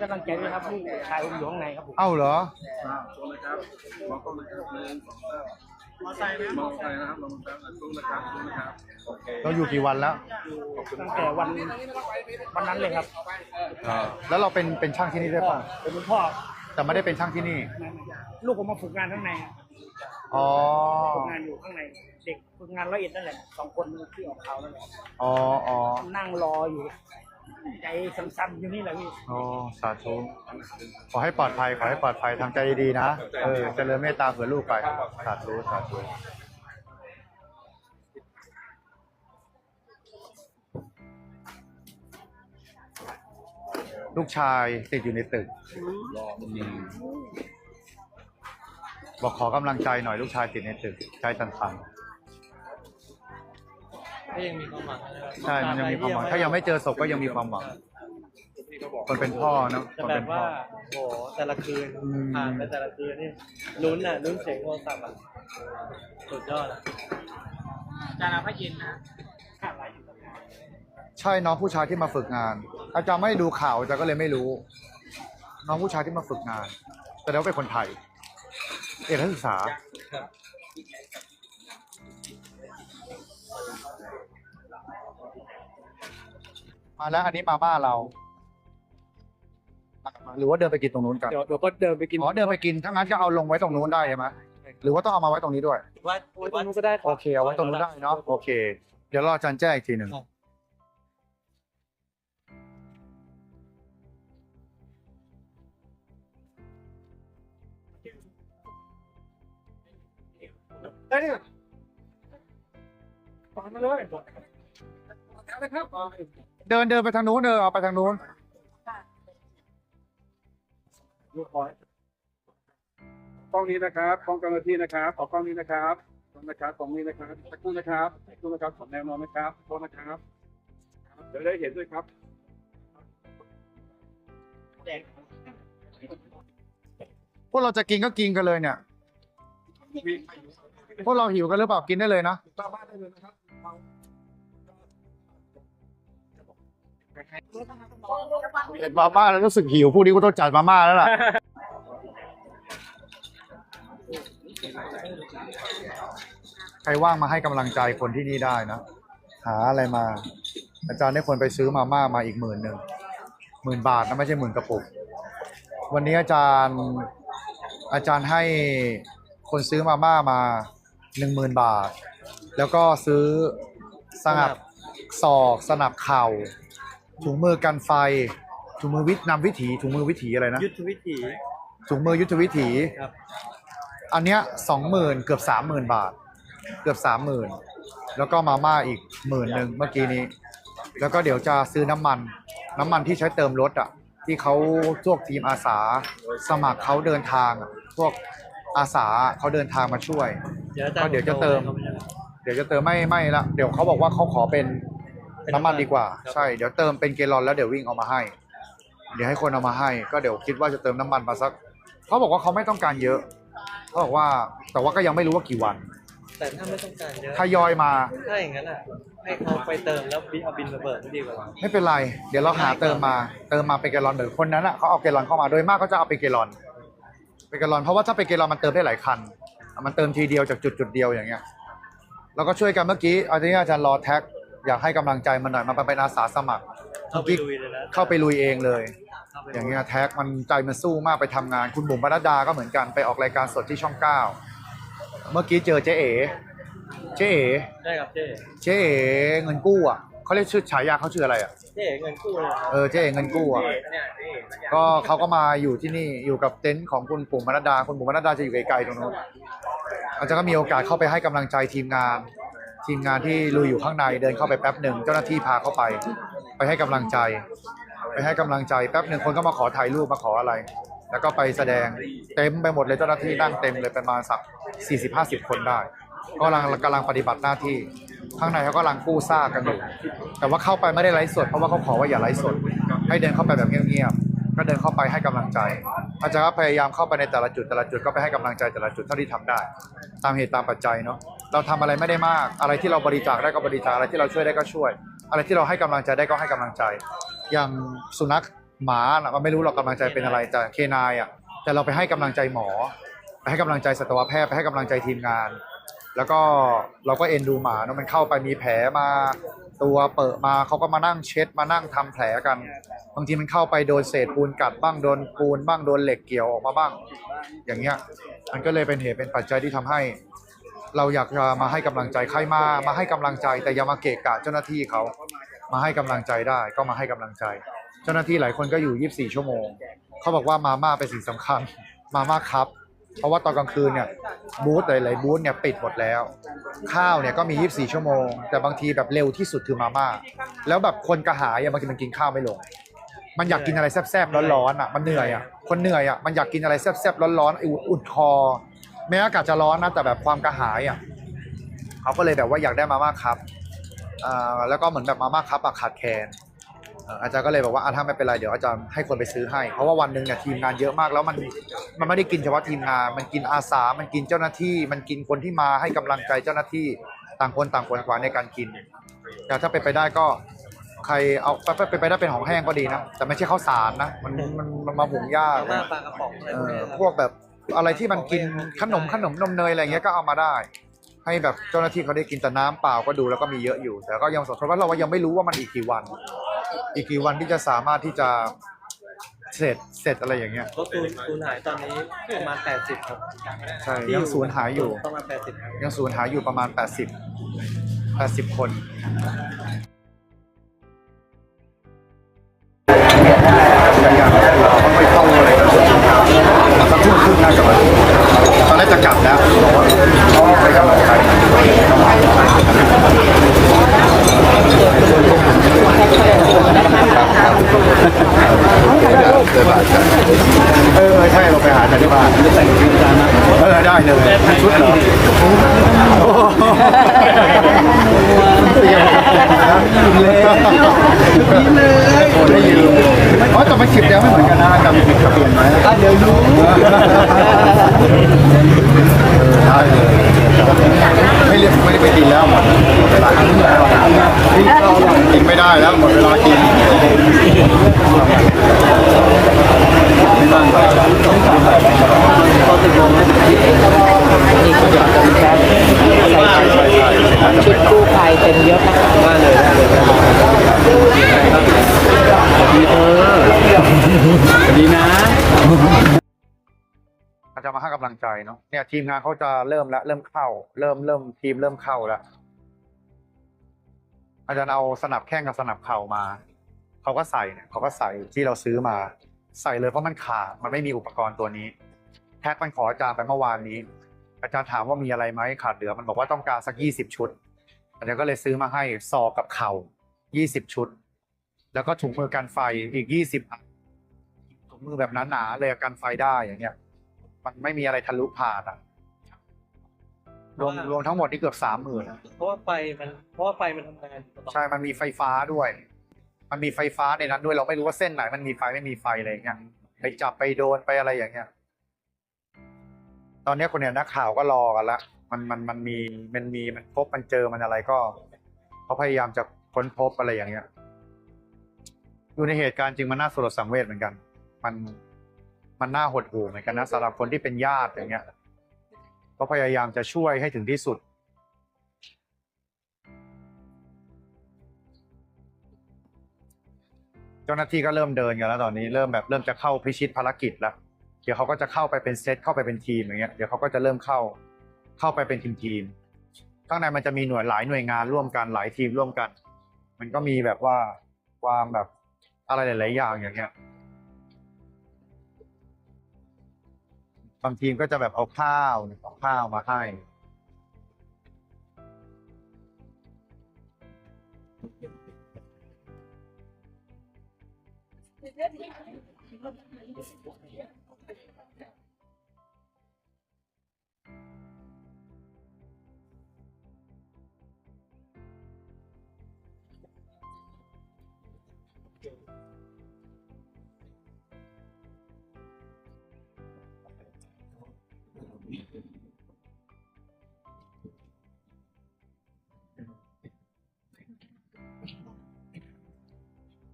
กำลังใจด้วยครับลูกชายผมอยู่ข้างในครับผมเอ้าเหรอชมนะครับมองกล้องนะครับหนึ่งสองสามมอไซค์นะมองไปนะครับมองแป๊บนะตุ้งนะครับตุ้งนะครับโอเคเราอยู่กี่วันแล้วตั้งแต่วันวันนั้นเลยครับแล้วเราเป็นเป็นช่างที่นี่ด้วยพ่อป่ะผมเป็นพ่อแต่ไม่ได้เป็นช่างที่นี่ ลูกผมมาฝึกงานข้างในครับอ๋อฝึกงานอยู่ข้างในเด็กฝึกงานละเอียดนั่นแหละสองคนที่ออกข่าวนั่นแหละอ๋ออ๋อนั่งรออยู่ ใจสั่นๆอยู่นี่แหละพี่ โอ้สาธุขอให้ปลอดภัยขอให้ปลอดภัยทำใจดีๆนะเออเจริญเมตตาเผื่อลูกไปสาธุสาธุลูกชายติดอยู่ในตึก บอกขอกำลังใจหน่อยลูกชายติดในตึกใจสั่น ก็ยังมีความหวังนะครับๆใช่ มันยังมีความหวัง ถ้ายังไม่เจอศพก็ยังมีความหวังคนเป็นพ่อเนอะจะคนแบเป็บนพ่อ ว่าโอ้โหแต่ละคืนอืม ผ่านไปแต่ละคืนนี่ลุ้นอะลุ้นเสียงโทรศัพท์อะสุดยอดอะจาราพระเย็นนะใช่น้องผู้ชายที่มาฝึกงาน อาจารย์ไม่ได้ดูข่าวอาจารย์ก็เลยไม่รู้ น้องผู้ชายที่มาฝึกงาน แต่แล้วาเป็นคนไทย เอกนักศึกษา ครับ มาแล้วอันนี้มาม่าเรา หรือว่าเดินไปกินตรงนู้นกันเดี๋ยวเดี๋ยวก็เดินไปกินอ๋อเดินไปกินถ้างั้นก็เอาลงไว้ตรงนู้นได้ใช่ไหมหรือว่าต้องเอามาไว้ตรงนี้ด้วยวัดตรงวัดนู้นก็ได้โอเคเอาไว้ตรงนู้นได้เนาะโอเค เดี๋ยวรออาจารย์แจ้งอีกทีหนึ่งได้เนี่ยฟังมาเลยนะครับ เดินเดินไปทางนู้นเดินเอาไปทางนู้นกล้องนี้นะครับกล้องเจ้าหน้าที่นะครับขอกล้องนี้นะครับกล้องนะครับกล้องนี้นะครับสักครู่นะครับสักครู่นะครับขอแนวนอนนะครับโทษนะครับเดี๋ยวได้เห็นด้วยครับพวกเราจะกินก็กินกันเลยเนี่ย พวกเราหิวกันหรือเปล่ากินได้เลยนะตามบ้านได้เลยนะครับ เห็นมาม่าแล้วรู้สึกหิวพวกนี้ก็ต้องจัดมาม่าแล้วล่ะ ใครว่างมาให้กำลังใจคนที่นี่ได้นะ หาอะไรมา อาจารย์ได้คนไปซื้อมาม่ามาอีกหมื่นหนึ่งหมื่นบาทนะไม่ใช่หมื่นกระปุก วันนี้อาจารย์อาจารย์ให้คนซื้อมาม่ามาหนึ่งหมื่นบาท แล้วก็ซื้อสนับศอกสนับเข่า ถุงมือกันไฟ ถุงมือวิทนำวิถี ถุงมือวิถีอะไรนะ ยุทธวิถีถุงมือยุทธวิถี ครับ อันเนี้ยสองหมื่นเกือบสามหมื่นบาท เกือบสามหมื่นแล้วก็มาม่าอีกหมื่นหนึ่งเมื่อกี้นี้ แล้วก็เดี๋ยวจะซื้อน้ำมัน น้ำมันที่ใช้เติมรถอะ ที่เขาพวกทีมอาสา สมัครเขาเดินทางอะพวกอาสาเขาเดินทางมาช่วยเดี๋ยวอาจารก็ย์เดี๋ยวจะเติมข้าไปเลยเดี๋ยวจะเติมไม่ไม่ละเดี๋ยวเขาบอกว่าเขาขอเป็น น้ำมันดีกว่าครับใช่ เดี๋ยวเติมเป็นเกลลอนแล้วเดี๋ยววิ่งเอามาให้ เดี๋ยวให้คนเอามาให้ ก็เดี๋ยวคิดว่าจะเติมน้ำมันมาสัก เขาบอกว่าเขาไม่ต้องการเยอะ เขาบอกว่า แต่ว่าก็ยังไม่รู้ว่ากี่วัน แต่ถ้าไม่ต้องการเยอะทยอยมา ถ้าอย่างนั้นอะให้เขาไปเติมแล้วบินเอาบินมาเบิกดีกว่าไม่เป็นไร เดี๋ยวเราหาเติมมา เติมมาเป็นเกลลอนเดี๋ยวคนนั้นอะเขาเอาเกลลอนเข้ามา โดยมากเขาจะเอาเป็นเกลลอน เป็นเกลลอน เพราะว่าถ้าเป็นเกลลอนมันเติมได้หลายคัน มันเติมทีเดียวจากจุดจุดเดียวอย่างเงี้ยเราก็ช่วยกันเมื่อกี้อาจารย์อาจารย์รอแท็ก อยากให้กำลังใจมันหน่อยมันเป็นอาสาสมัคร เข้าไปลุยเลยนะเข้าไปลุยเองเลยเข้ไปอย่างเงี้ยแท็กมันใจมันสู้มากไปทำงาน คุณบุ๋มปนัดดาก็เหมือนกันไปออกรายการสดที่ช่องเก้าเมื่อกี้เจอเจ๊เอ๋เจ๊เอ๋ได้ครับเจ๊เจ๊เอ๋เงินกู้อะเขาเรียกชื่อฉายาเขาชื่ออะไรอะเจ๊เงินกู้เลยเออเจ๊เอ๋เงินกู้อะเจ๊เนี่ยเจ๊ก็เขาก็มาอยู่ที่นี่อยู่กับเต็นท์ของคุณปุ๋มปนัดดาคุณปุ๋มปนัดดาจะอยู่ไกลๆตรงนู้นอาจารย์ก็มีโอกาสเข้าไปให้กำลังใจทีมงาน ทีมงานที่ลุยอยู่ข้างในเดินเข้าไปแป๊บหนึ่งเจ้าหน้าที่พาเข้าไป ไปให้กำลังใจ ไปให้กำลังใจแป๊บหนึ่งคนก็มาขอถ่ายรูปมาขออะไร แล้วก็ไปแสดงเต็มไปหมดเลยเจ้าหน้าที่นั่งเต็มเลยประมาณสักสี่สิบห้าสิบคนได้ก็กำลังกำลังปฏิบัติหน้าที่ข้างในเขากำลังกู้ซากกันอยู่แต่ว่าเข้าไปไม่ได้ไลฟ์สดเพราะว่าเขาขอว่าอย่าไลฟ์สด ให้เดินเข้าไปแบบเงียบๆก็เดินเข้าไปให้กำลังใจ อาจารย์ก็พยายามเข้าไปในแต่ละจุดแต่ละจุดก็ไปให้กำลังใจแต่ละจุดเท่าที่ทำได้ ตามเหตุตามปัจจัยเนาะเราทำอะไรไม่ได้มาก อะไรที่เราบริจาคได้ก็บริจาคอะไรที่เราช่วยได้ก็ช่วย อะไรที่เราให้กำลังใจได้ก็ให้กำลังใจ อย่างสุนัขหมาน่ะมันไม่รู้เรากำลังใจเป็นอะไรแต่เคนายอะแต่เราไปให้กำลังใจหมอ ไปให้กำลังใจสัตวแพทย์ไปให้กำลังใจทีมงาน แล้วก็เราก็เอ็นดูหมาเนอะมันเข้าไปมีแผลมาตัวเปิดมาเขาก็มานั่งเช็ดมานั่งทำแผลกันบางทีมันเข้าไปโดนเศษปูนกัดบ้างโดนปูนบ้างโดนเหล็กเกี่ยวออกมาบ้าง อย่างเงี้ยมันก็เลยเป็นเหตุเป็นปัจจัยที่ทำให้ เราอยากจะมาให้กำลังใจใครมามาให้กำลังใจ แต่อย่ามาเกะกะเจ้าหน้าที่เขามาให้กำลังใจได้ก็มาให้กำลังใจ เจ้าหน้าที่หลายคนก็อยู่ 24 ชั่วโมง เขาบอกว่ามาม่าเป็นสิ่งสำคัญมาม่าครับ เพราะว่าตอนกลางคืนเนี่ยบูธหลายๆบูธเนี่ยปิดหมดแล้ว ข้าวเนี่ยก็มี 24 ชั่วโมง แต่บางทีแบบเร็วที่สุดคือมาม่าแล้วแบบคนกระหายบางทีมันกินข้าวไม่ลงมันอยากกินอะไรแซ่บๆร้อนๆอะมันเหนื่อยอะคนเหนื่อยอะมันอยากกินอะไรแซ่บๆร้อนๆอุ่นคอ แม้อากาศจะร้อนนะแต่แบบความกระหายอะเขาก็เลยแบบว่าอยากได้มาม่าครับอ่าแล้วก็เหมือนแบบมาม่าครับอะขาดแคลนเอ่ออาจารย์ก็เลยบอกว่าอะถ้าไม่เป็นไรเดี๋ยวอาจารย์ให้คนไปซื้อให้ เพราะว่าวันหนึ่งเนี่ยทีมงานเยอะมากแล้วมันมันไม่ได้กินเฉพาะทีมงาน มันกินอาสา มันกินเจ้าหน้าที่ มันกินคนที่มาให้กำลังใจเจ้าหน้าที่ต่างคนต่างคนขวาในการกินแต่ถ้าเป็นไปได้ก็ใครเอาไปไปไปได้เป็นของแห้งก็ดีนะแต่ไม่ใช่ข้าวสารนะมันมันมันมาหุงยากมาม่าปลากระป๋องอะไรเอพวกอเนี้ยครับพวกแบบ อะไรที่มันกินขนมขนมนมเนยอะไรเงี้ยก็เอามาได้ ให้แบบเจ้าหน้าที่เขาได้กินแต่น้ำเปล่าก็ดูแล้วก็มีเยอะอยู่ แต่ก็ยังสงสัยว่าเรายังไม่รู้ว่ามันอีกกี่วัน อีกกี่วันที่จะสามารถที่จะเสร็จเสร็จอะไรอย่างเงี้ยรถตูนตูนหายตอนนี้ประมาณ 80 ครับใช่ยังศูนย์หายอยู่ ประมาณ 80ครับ ยังศูนย์หายอยู่ประมาณ 80 80 คน ครึ่งน่าจะมาตอนแรกจะกลับแล้วบอกว่าไปกำลังใจเออใช่เราไปหาอาจารย์ที่บ้านเออได้เลยชุดเหรอเตรียมเลยโอ้ได้ยืม อ๋อแต่มันขีดแล้วไม่เหมือนกันนะจำผิดทะเบียนไหมเดี๋ยวรู้ได้เลยไม่เรียกไม่ได้ไปกินแล้วหมดเวลากินแล้วกินไม่ได้แล้วหมดเวลากิน ทีมงานเขาจะเริ่มแล้วเริ่มเข้า เริ่มเริ่มทีมเริ่มเข้าแล้วอาจารย์เอาสนับแข้งกับสนับเข่ามาเขาก็ใส่เนี่ยเขาก็ใส่ที่เราซื้อมา ใส่เลยเพราะมันขาดมันไม่มีอุปกรณ์ตัวนี้แท็กมันขออาจารย์ไปเมื่อวานนี้ อาจารย์ถามว่ามีอะไรไหมขาดเหลือมันบอกว่าต้องการสักยี่สิบชุดอาจารย์ก็เลยซื้อมาให้ซอกกับเข่ายี่สิบชุด แล้วก็ถุงมือกันไฟอีกยี่สิบถุงมือแบบหนาๆเลยกันไฟได้อย่างเงี้ย มันไม่มีอะไรทะลุผ่านอะรวมรวมทั้งหมดนี่เกือบสามหมื่นเพราะว่าไฟมันเพราะว่าไฟมันทำงานอยู่ตลอดใช่ มันมีไฟฟ้าด้วย มันมีไฟฟ้าในนั้นด้วยเราไม่รู้ว่าเส้นไหน มันมีไฟไม่มีไฟอะไรอย่างเงี้ยไปจับไปโดนไปอะไรอย่างเงี้ย ตอนเนี้ยคนเนี่ยนักข่าวก็รอกันละมันมันมันมีมันมีมันพบมันเจอมันอะไรก็เขาพยายามจะค้นพบอะไรอย่างเงี้ย อยู่ในเหตุการณ์จริงมันน่าสลดสังเวชเหมือนกัน มัน มันน่าหดหู่เหมือนกันนะสำหรับคนที่เป็นญาติอย่างเงี้ย ก็พยายามจะช่วยให้ถึงที่สุด เจ้าหน้าที่ก็เริ่มเดินกันแล้วตอนนี้เริ่มแบบเริ่มจะเข้าพิชิตภารกิจแล้วเดี๋ยวเขาก็จะเข้าไปเป็นเซตเข้าไปเป็นทีมอย่างเงี้ยเดี๋ยวเขาก็จะเริ่มเข้าเข้าไปเป็นทีมทีมข้างในมันจะมีหน่วยหลายหน่วยงานร่วมกันหลายทีมร่วมกัน มันก็มีแบบว่าความแบบอะไรหลาย ๆ อย่างอย่างเงี้ยางทีมก็จะแบบเอาข้าวเอาข้าวมาให้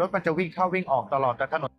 รถมันจะวิ่งเข้าวิ่งออกตลอดแต่ถนน